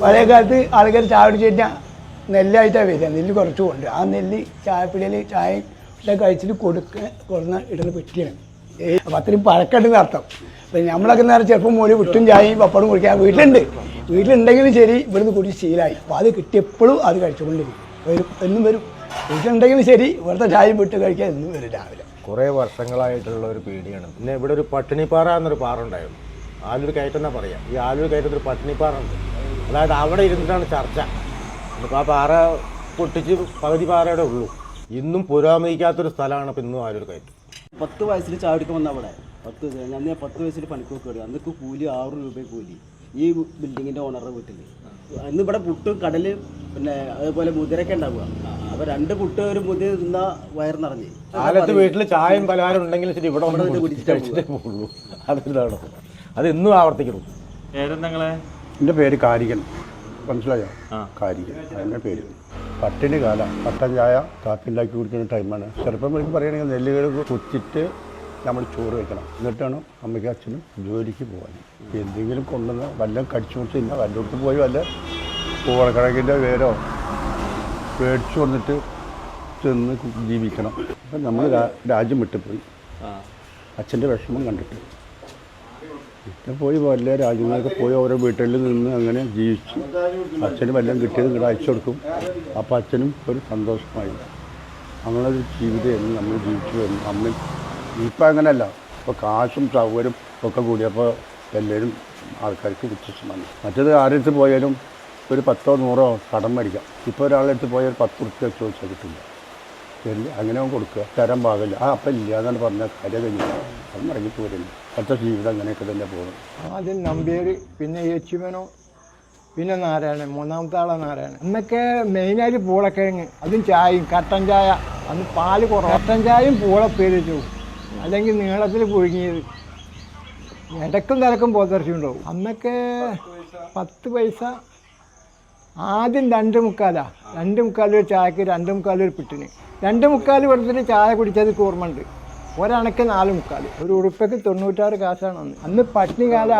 പഴയ കാലത്ത് ആൾക്കാർ ചായ കുടിച്ച് കഴിഞ്ഞാൽ നെല്ലായിട്ടാണ് വരിക. നെല്ല് കുറച്ച് കൊണ്ട് ആ നെല്ല് ചായപ്പിടിയിൽ ചായ ഇതൊക്കെ കഴിച്ചിട്ട് കൊടുക്ക കൊടുന്ന ഇടുന്ന പെട്ടിയാണ് അപ്പം അത്രയും പഴക്കമുണ്ടെന്ന് അർത്ഥം. അപ്പം നമ്മളൊക്കെ നേരം ചിലപ്പോൾ മോര് വിട്ടും ചായയും പപ്പടും കുടിക്കാൻ വീട്ടിലുണ്ട്. വീട്ടിലുണ്ടെങ്കിലും ശരി ഇവിടുന്ന് കുടി ശീലമായി അപ്പോൾ അത് കിട്ടിയപ്പോഴും അത് കഴിച്ചുകൊണ്ടിരിക്കും. വരും എന്നും വരും. വീട്ടിലുണ്ടെങ്കിലും ശരി ഇവിടുത്തെ ചായയും വിട്ട് കഴിക്കാൻ എന്നും വരും രാവിലെ. കുറേ വർഷങ്ങളായിട്ടുള്ള ഒരു പേടിയാണ്. പിന്നെ ഇവിടെ ഒരു പട്ടിണിപ്പാറ എന്നൊരു പാറ ഉണ്ടായിരുന്നു. ആലൂർ കയറ്റം എന്നാ പറയാം. ഈ ആലൂർ കയറ്റത്തിൽ പട്ടിണിപ്പാറ ഉണ്ട്. അതായത് അവിടെ ഇരുന്നിട്ടാണ് ചർച്ച. ഇപ്പോൾ ആ പാറ പൊട്ടിച്ച് പകുതി പാറയുടെ ഉള്ളൂ. ഇന്നും പുരോഗമിക്കാത്തൊരു സ്ഥലമാണ് ഇപ്പം ഇന്നും ആരോട് കയറ്റം. പത്ത് വയസ്സിൽ ചാവടിക്ക് വന്ന അവിടെ. പത്ത്. ഞാൻ ഞാൻ പത്ത് വയസ്സിൽ പണിക്ക് കയറി അന്നൊക്കെ കൂലി ആറ് രൂപ കൂലി. ഈ ബിൽഡിങ്ങിന്റെ ഓണറുടെ വീട്ടിൽ അന്ന് ഇവിടെ പുട്ട് കടൽ പിന്നെ അതുപോലെ മുതിരൊക്കെ ഉണ്ടാവുക. അപ്പൊ രണ്ട് പുട്ട് ഒരു മുതിര തിന്നാ വയർ നിറഞ്ഞ്. കാലത്ത് വീട്ടിൽ ചായയും പലഹാരം ഉണ്ടെങ്കിലും ശരി ഇവിടെ വന്ന് കുടിച്ചിട്ടേ പോകുള്ളൂ അതെന്താണോ അത് ഇന്നും പേരെന്താ പേരെന്തങ്ങളെ എന്റെ പേര് കാരികൻ. മനസ്സിലായോ? കാരികൻ. അതിന്റെ പേര്. പട്ടിണി കാല. പട്ടൻ ചായ കാപ്പിണ്ടാക്കി കുടിക്കുന്ന ടൈമാണ്. ചെറുപ്പം എനിക്ക് പറയുകയാണെങ്കിൽ നെല്ലുകൾ കുത്തിട്ട് നമ്മൾ ചോറ് വെക്കണം. എന്നിട്ടാണ് അമ്മയ്ക്കും അച്ഛനും ജോലിക്ക് പോകാൻ. എന്തെങ്കിലും കൊണ്ടുവന്ന് വല്ലതും കടിച്ചു മുടിച്ച് വല്ല വല്ലയിടത്ത് പോയി വല്ല പൂവളക്കിഴക്കിന്റെ വേരോ മേടിച്ചു വന്നിട്ട് തിന്ന് ജീവിക്കണം. അപ്പം നമ്മൾ രാജ്യം വിട്ടുപോയി. അച്ഛന്റെ വിഷമം കണ്ടിട്ട്. പോയി വല്ല രാജ്യങ്ങളൊക്കെ പോയി ഓരോ വീട്ടിൽ നിന്ന് അങ്ങനെ ജീവിച്ചു അച്ഛന് വല്ലതും കിട്ടിയത് ഇങ്ങോട്ട് അയച്ചു കൊടുക്കും. അപ്പോൾ അച്ഛനും ഒരു സന്തോഷമായി. അങ്ങനൊരു ജീവിതമായിരുന്നു. നമ്മൾ ജീവിച്ചു വരുന്നു അമ്മ ഇപ്പം അങ്ങനെയല്ല. ഇപ്പോൾ കാശും സൗകര്യം ഒക്കെ കൂടിയപ്പോൾ എല്ലാവരും ആൾക്കാർക്ക് വ്യത്യസ്തമാണ്. മറ്റേത് ആരുടെ പോയാലും ഒരു പത്തോ നൂറോ കടം മേടിക്കാം. ഇപ്പോൾ ഒരാളുടെ അടുത്ത് പോയാൽ പത്ത് റുപ്യ ചോദിച്ചാൽ കിട്ടില്ല. അങ്ങനെ അവൻ കൊടുക്കുക. തരം പാകില്ല ആ അപ്പം ഇല്ല എന്നാണ് പറഞ്ഞാൽ കാര്യം കഴിഞ്ഞില്ല അത് മടങ്ങി പോരുന്നു അടുത്ത ജീവിതം അങ്ങനെയൊക്കെ തന്നെ പോകും. ആദ്യം നമ്പ്യാർ പിന്നെ യേച്ചുമനോ പിന്നെ നാരായണൻ. മൂന്നാമത്തെ ആളാണ് നാരായണൻ. അന്നൊക്കെ മെയിനായിട്ട് പൂളക്കിഴങ്ങ്. അതും ചായയും കട്ടൻ ചായ. അന്ന് പാൽ കുറവ്. കട്ടൻ ചായയും പൂളപ്പേരിച്ചു അല്ലെങ്കിൽ നീളത്തിൽ പുഴുങ്ങിയത്. ഇടക്കും തിരക്കും പോത്തിറച്ചി ഉണ്ടാവും. അന്നൊക്കെ പത്ത് പൈസ ആദ്യം രണ്ട് മുക്കാലാ. രണ്ട് മുക്കാൽ ഒരു ചായക്ക് രണ്ട് മുക്കാൽ ഒരു പിട്ടിന്. രണ്ട് മുക്കാൽ കൊടുത്തിട്ട് ചായ കുടിച്ചത് ഓർമ്മയുണ്ട്. ഒരണക്ക് നാല് മുക്കാൽ. ഒരു ഉറുപ്പയ്ക്ക് തൊണ്ണൂറ്റാറ് കാശാണ് അന്ന്. അന്ന് പട്ടിണി കാല.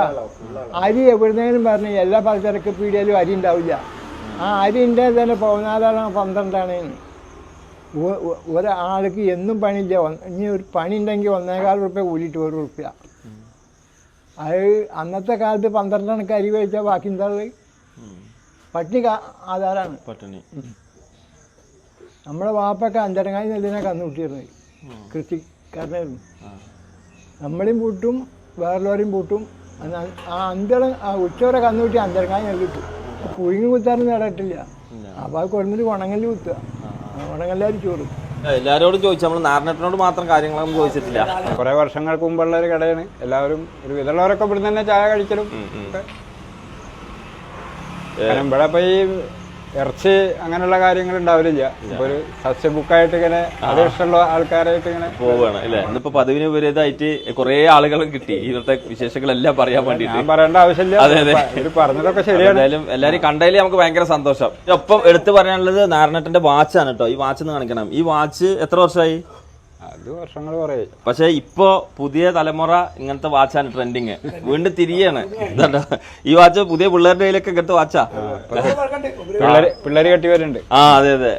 അരി എവിടുന്നേലും പറഞ്ഞ് എല്ലാ പലചരക്ക് പീടിയാലും അരി ഉണ്ടാവില്ല. ആ അരിന്റെ തന്നെ പതിനാലാണ് പന്ത്രണ്ടാണ്. ഒരാൾക്ക് എന്നും പണിയില്ല. ഇനി ഒരു പണി ഉണ്ടെങ്കിൽ ഒന്നേകാൽ ഉറുപ്പ കൂലിയിട്ട് ഒരു ഉറുപ്പ അത് അന്നത്തെ കാലത്ത് പന്ത്രണ്ടണക്ക് അരി കഴിച്ചാൽ ബാക്കി എന്താ പട്ടിണി ആധാരമാണ് ആധാരാണ്. പട്ടിണി. നമ്മുടെ വാപ്പൊക്കെ അഞ്ചരങ്ങായി നെല്ലിനെ കന്നുകൂട്ടിയിരുന്നത് കൃഷിക്കാരനായിരുന്നു. നമ്മളെയും പൂട്ടും വേറെല്ലാവരെയും പൂട്ടും. ആ അഞ്ചര ഉച്ചവരെ കന്നുകൂട്ടി അഞ്ചരങ്ങായി നെല്ല് കിട്ടും പുഴുങ്ങി കുത്താനും നേടട്ടില്ല അപ്പോൾ അത് കൊണ്ടുവന്നിട്ട് ഉണങ്ങൽ കുത്തുക. ഉണങ്ങല്ലാരും ചോറ്. എല്ലാരോടും ചോദിച്ചു. നമ്മൾ നാരനട്ടിനോട് മാത്രം കാര്യങ്ങളൊന്നും ചോദിച്ചിട്ടില്ല. കുറെ വർഷങ്ങൾക്ക് മുമ്പുള്ള ഒരു കടയാണ്. എല്ലാവരും ഒരു വിധമുള്ളവരൊക്കെ ഇവിടുന്ന് തന്നെ ചായ കഴിക്കലും. കാരണം ഇവിടെ ഇപ്പൊ ഈ ഇറച്ചി അങ്ങനെയുള്ള കാര്യങ്ങൾ ഉണ്ടാവില്ല ഇപ്പൊ ഒരു സസ്യ ബുക്കായിട്ട് ഇങ്ങനെ അത് ഇഷ്ടമുള്ള ആൾക്കാരായിട്ട് ഇങ്ങനെ പോവുകയാണ് അല്ലെ? ഇന്നിപ്പോ പതിവിന് വിപരീതമായിട്ട് കുറെ ആളുകളും കിട്ടി. ഇന്നത്തെ വിശേഷങ്ങളെല്ലാം പറയാൻ വേണ്ടി ഞാൻ പറയേണ്ട ആവശ്യമില്ല. അതെ, അതെ. പറഞ്ഞതൊക്കെ ശരിയാണ്. എന്തായാലും എല്ലാരും കണ്ടതിൽ നമുക്ക് ഭയങ്കര സന്തോഷം. ഒപ്പം എടുത്തു പറയാനുള്ളത് നാരായണട്ടന്റെ വാച്ചാണ് കേട്ടോ. ഈ വാച്ച് കാണിക്കണം. ഈ വാച്ച് എത്ര വർഷമായി? അത് വർഷങ്ങൾ കുറേ. പക്ഷെ ഇപ്പോ പുതിയ തലമുറ ഇങ്ങനത്തെ വാച്ചാണ് ട്രെൻഡിങ് വീണ്ടും തിരിയാണ്. ഈ വാച്ച് പുതിയ പിള്ളേരുടെ കയ്യിലൊക്കെ ഇങ്ങനത്തെ വാച്ചാ. പിള്ളേര് പിള്ളേര് കെട്ടി വരുന്നുണ്ട്. ആ അതെ അതെ.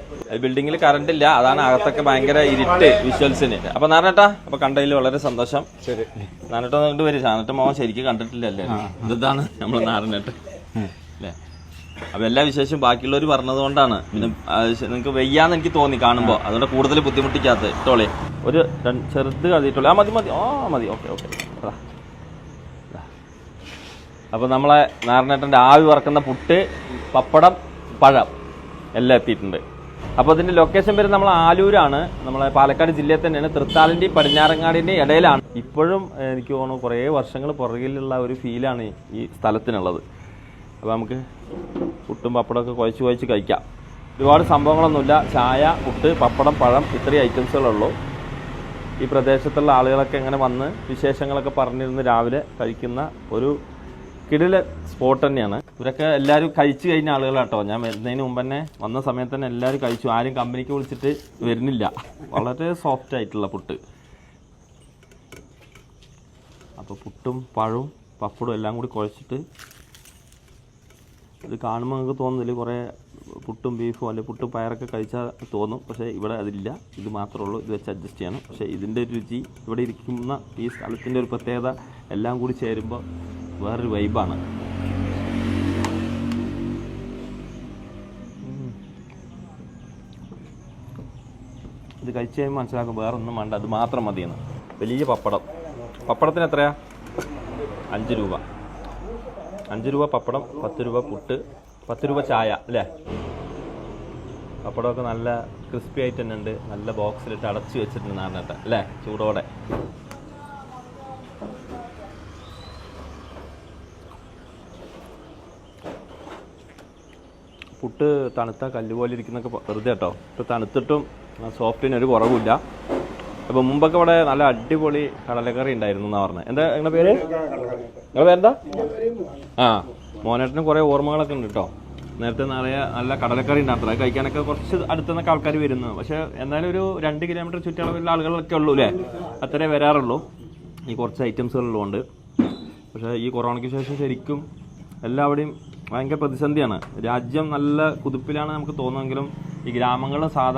ബിൽഡിങ്ങിൽ കറണ്ട് ഇല്ല. അതാണ് അകത്തൊക്കെ ഭയങ്കര ഇരുട്ട് വിഷ്വൽസിന് അപ്പൊ നാരണേട്ടാ അപ്പൊ കണ്ടതിൽ വളരെ സന്തോഷം. ശരി. കൊണ്ട് വരും. നാരണേട്ട മോൻ ശരിക്കും കണ്ടിട്ടില്ലല്ലേ ഇതാണ് നമ്മൾ നാരണേട്ട് അല്ലേ? അപ്പൊ എല്ലാ വിശേഷം ബാക്കിയുള്ളവർ പറഞ്ഞത് കൊണ്ടാണ്. പിന്നെ നിങ്ങൾക്ക് വയ്യാന്ന് എനിക്ക് തോന്നി കാണുമ്പോൾ അതുകൊണ്ട് കൂടുതൽ ബുദ്ധിമുട്ടിക്കാത്ത ഇട്ടോളെ. ഒരു ചെറുത് കഴുതിയിട്ടോളെ ആ മതി മതി. ആ മതി. Okay okay. അപ്പോൾ നമ്മളെ നാരണേട്ടന്റെ ആവി വറക്കുന്ന പുട്ട് പപ്പടം പഴം എല്ലാം എത്തിയിട്ടുണ്ട്. അപ്പോൾ ഇതിന്റെ ലൊക്കേഷൻ വരുന്നത് നമ്മൾ ആലൂരാണ്. നമ്മളെ പാലക്കാട് ജില്ലയിൽ തന്നെയാണ്. തൃത്താലിന്റെയും പടിഞ്ഞാറങ്ങാടിന്റെയും ഇടയിലാണ്. ഇപ്പോഴും എനിക്ക് തോന്നുന്നു കുറേ വർഷങ്ങൾ പുറകിലുള്ള ഒരു ഫീലാണ് ഈ സ്ഥലത്തിനുള്ളത്. അപ്പോൾ നമുക്ക് പുട്ടും പപ്പടമൊക്കെ കുഴച്ച് കുഴച്ച് കഴിക്കാം. ഒരുപാട് സംഭവങ്ങളൊന്നുമില്ല. ചായ പുട്ട് പപ്പടം പഴം ഇത്രയും ഐറ്റംസുകളുള്ളൂ ഈ പ്രദേശത്തുള്ള ആളുകളൊക്കെ ഇങ്ങനെ വന്ന് വിശേഷങ്ങളൊക്കെ പറഞ്ഞിരുന്ന് രാവിലെ കഴിക്കുന്ന ഒരു കിടില സ്പോട്ട് തന്നെയാണ്. ഇവരൊക്കെ എല്ലാവരും കഴിച്ചു കഴിഞ്ഞ ആളുകളാട്ടോ. ഞാൻ വരുന്നതിന് മുമ്പ് തന്നെ വന്ന സമയത്ത് തന്നെ എല്ലാവരും കഴിച്ചു. ആരും കമ്പനിക്ക് വിളിച്ചിട്ട് വരുന്നില്ല. വളരെ സോഫ്റ്റ് ആയിട്ടുള്ള പുട്ട്. അപ്പോൾ പുട്ടും പഴവും പപ്പടും എല്ലാം കൂടി കുഴച്ചിട്ട് ഇത് കാണുമ്പോൾ നിങ്ങൾക്ക് തോന്നുന്നില്ല? കുറേ പുട്ടും ബീഫും അല്ലെങ്കിൽ പുട്ടും പയറൊക്കെ കഴിച്ചാൽ തോന്നും. പക്ഷേ ഇവിടെ അതില്ല ഇത് മാത്രമേ ഉള്ളൂ. ഇത് വെച്ച് അഡ്ജസ്റ്റ് ചെയ്യണം. പക്ഷേ ഇതിന്റെ രുചി ഇവിടെ ഇരിക്കുന്ന ഈ സ്ഥലത്തിന്റെ ഒരു പ്രത്യേകത എല്ലാം കൂടി ചേരുമ്പോൾ വേറൊരു വൈബാണ് ഇത് കഴിച്ച് കഴിയുമ്പോൾ മനസ്സിലാക്കും വേറൊന്നും വേണ്ട. അത് മാത്രം മതിയെന്ന്. വലിയ പപ്പടം. പപ്പടത്തിന് എത്രയാ? അഞ്ച് രൂപ. അഞ്ച് രൂപ പപ്പടം പത്ത് രൂപ പുട്ട് പത്ത് രൂപ ചായ അല്ലേ? പപ്പടമൊക്കെ നല്ല ക്രിസ്പി ആയിട്ട് തന്നെ ഉണ്ട്. നല്ല ബോക്സിലിട്ട് അടച്ചു വെച്ചിട്ടുണ്ട് നാടിനട്ടെ അല്ലേ? ചൂടോടെ. പുട്ട് തണുത്ത കല്ലുപോലെ ഇരിക്കുന്നൊക്കെ വെറുതെ കേട്ടോ. ഇപ്പം തണുത്തിട്ടും സോഫ്റ്റിന് ഒരു കുറവില്ല. അപ്പോൾ മുമ്പൊക്കെ ഇവിടെ നല്ല അടിപൊളി കടലക്കറി ഉണ്ടായിരുന്നു എന്നാ പറഞ്ഞത് എന്താ നിങ്ങളുടെ പേര്? നിങ്ങളുടെ പേരെന്താ? ആ മോനേട്ടന് കുറേ ഓർമ്മകളൊക്കെ ഉണ്ട് കേട്ടോ നേരത്തെ നിറയെ നല്ല കടലക്കറി ഉണ്ടാകത്തില്ല അത് കഴിക്കാനൊക്കെ കുറച്ച് അടുത്തു നിന്നൊക്കെ ആൾക്കാർ വരുന്നു. പക്ഷേ എന്നാലും ഒരു രണ്ട് കിലോമീറ്റർ ചുറ്റളവിലുള്ള ആളുകളൊക്കെ ഉള്ളൂ അല്ലേ? അത്രേ വരാറുള്ളൂ. ഈ കുറച്ച് ഐറ്റംസുകളുള്ളതുകൊണ്ട് പക്ഷേ ഈ കൊറോണയ്ക്ക് ശേഷം ശരിക്കും എല്ലാവരുടെയും ഭയങ്കര പ്രതിസന്ധിയാണ്. രാജ്യം നല്ല കുതിപ്പിലാണ് നമുക്ക് തോന്നുമെങ്കിലും ഈ ഗ്രാമങ്ങളും സാധാരണ